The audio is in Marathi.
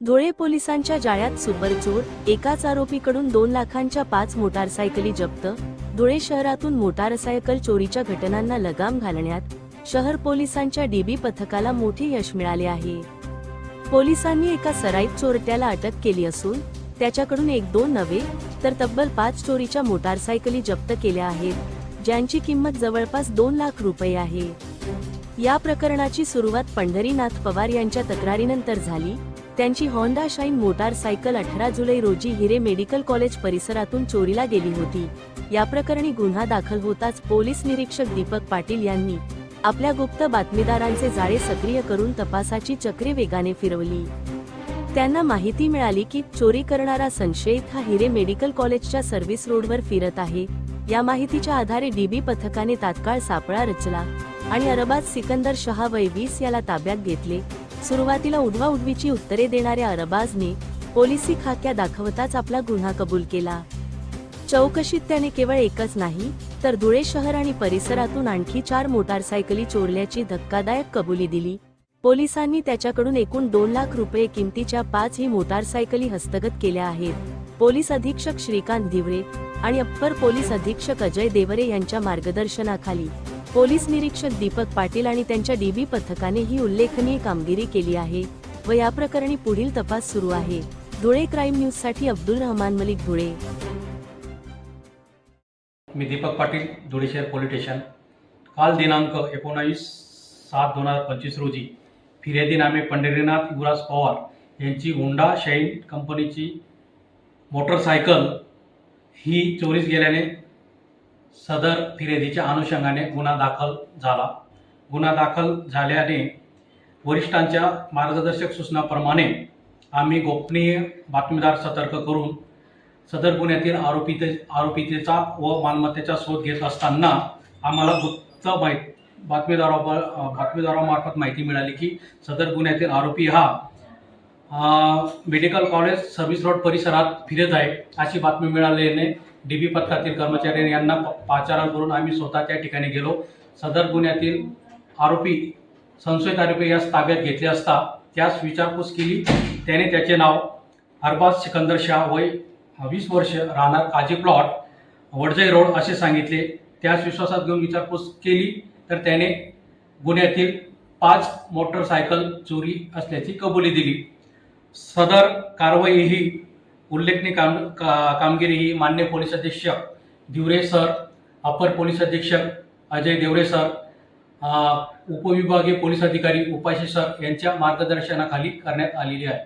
धुळे पोलिसांच्या जाळ्यात सुपर चोर एकाच आरोपीकडून दोन लाखांच्या पाच मोटारसायकली जप्त धुळे शहरातून मोटारसायकल चोरीच्या घटनांना लगाम घालण्यात शहर पोलिसांच्या डीबी पथकाला मोठे यश मिळाले आहे. पोलिसांनी एका सराईत चोरट्याला अटक केली असून त्याच्याकडून एक दोन नवे तर तब्बल पाच चोरीच्या मोटारसायकली जप्त केल्या आहेत ज्यांची किंमत जवळपास दोन लाख रुपये आहे. या प्रकरणाची सुरुवात पंढरीनाथ पवार यांच्या तक्रारीनंतर झाली त्यांची होंडा शाईन मोटारसायकल अठरा जुलै रोजी हिरे मेडिकल कॉलेज परिसरातून चोरीला गेली होती. या प्रकरणी गुन्हा दाखल होताच पोलीस निरीक्षक दीपक पाटील यांनी आपल्या गुप्त बातमीदारांचे जाळे सक्रिय करून तपासाची चक्री वेगाने फिरवली. त्यांना माहिती मिळाली की चोरी करणारा संशयित हा हिरे मेडिकल कॉलेजच्या सर्व्हिस रोडवर फिरत आहे. या माहितीच्या आधारे डीबी पथकाने तात्काळ सापळा रचला आणि अरबाज सिकंदर शहा वय वीस याला ताब्यात घेतले. सुरुवातीला उडवा उडवीची उत्तरे देणाऱ्या अरबाजने पोलिसी खाक्या दाखवताच आपला गुन्हा कबूल केला. चौकशीत त्याने केवळ एकच नाही तर धुळे शहर आणि परिसरातून आणखी चार मोटारसायकली चोरल्याची धक्कादायक कबुली दिली. पोलिसांनी त्याच्याकडून एकूण दोन लाख रुपये किमतीच्या पाच ही मोटारसायकली हस्तगत केल्या आहेत. पोलीस अधीक्षक श्रीकांत धिवरे आणि अप्पर पोलीस अधीक्षक अजय देवरे यांच्या मार्गदर्शनाखाली पोलीस निरीक्षक दीपक पाटील आणि त्यांच्या डीबी पथकाने ही उल्लेखनीय कामगिरी केली आहे व या प्रकरणी पुढील तपास सुरू आहे. धुळे क्राईम न्यूजसाठी अब्दुल रहमान मलिक धुळे. मी दीपक पाटील धुळे शहर पोलीस स्टेशन. काल दिनांक एकोणावीस सात दोन हजार पंचवीस रोजी फिर्यादी नामे पंढरीनाथ युवराज पवार यांची होंडा शाईन कंपनीची मोटरसायकल ही चोरीस गेल्याने सदर फिर्यादीच्या अनुषंगाने गुन्हा दाखल झाला. गुन्हा दाखल झाल्याने वरिष्ठांच्या मार्गदर्शक सूचनाप्रमाणे आम्ही गोपनीय बातमीदार सतर्क करून सदर गुन्ह्यातील आरोपीते आरोपीतेचा व मालमत्तेचा शोध घेत असताना आम्हाला गुप्त माहिती बातमीदारा बातमीदारामार्फत माहिती मिळाली की सदर गुन्ह्यातील आरोपी हा मेडिकल कॉलेज सर्व्हिस रोड परिसरात फिरत आहे. अशी बातमी मिळाल्याने डी बी पथकातील कर्मचारी यांना पाचारण करून आम्ही स्वतः त्या ठिकाणी गेलो. सदर गुन्ह्यातील आरोपी संशयित आरोपी यास ताब्यात घेतले असता त्यास विचारपूस केली. त्याने त्याचे नाव अरबाज सिकंदर शाह वय वीस वर्ष राहणार काजी प्लॉट वडजई रोड असे सांगितले. त्यास विश्वासात घेऊन विचारपूस केली तर त्याने गुन्ह्यातील पाच मोटरसायकल चोरी असल्याची कबुली दिली. सदर कारवाई ही उल्लेखनीय काम का कामगिरी ही मान्य पोलीस अधीक्षक दिवरे सर अपर पोलीस अधीक्षक अजय देवरे सर उपविभागीय पोलीस अधिकारी उपाशी सर यांच्या मार्गदर्शनाखाली करण्यात आलेली आहे.